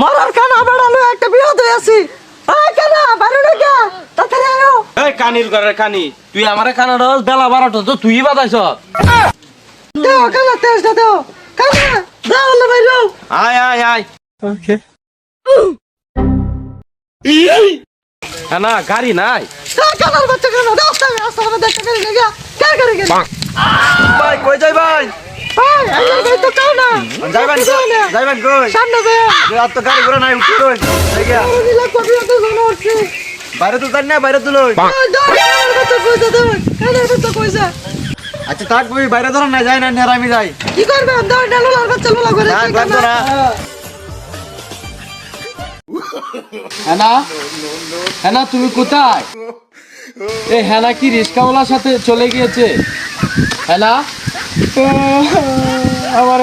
মরার কানা বেড়ানো একটা বিয়ে দিয়ে আছি এই কানা বাইরে না কে তাড়াতাড়ি আয়ো এই কানির ঘরের কানি তুই আমারে কানা রস বেলা বারোটা তো তুই দেও কানা তেজটা দেও কানা দাও হলে বাইরে আয় আয় আয় ওকে না গাড়ি নাই কানার বাচ্চা কানা দাও তুমি আসলে আমাদের দেখতে গেলি না কে করে গেলি ভাই কই যাই ভাই এই তো কানা যাইবেন কই সামনে বে আর তো গাড়ি ঘোড়া নাই উঠি কই এই গিয়া। দিলা কবি তো জানো উঠছে বাইরে তো জানি না বাইরে তো লই আচ্ছা থাক বাইরে ধরো না যাই না নেরা আমি যাই কি করবে ডালোলার বাচ্চা করে না হ্যানা হ্যানা তুমি কোথায় এ হ্যানা কি রিস্কাওয়ালার সাথে চলে গিয়েছে হ্যানা আমার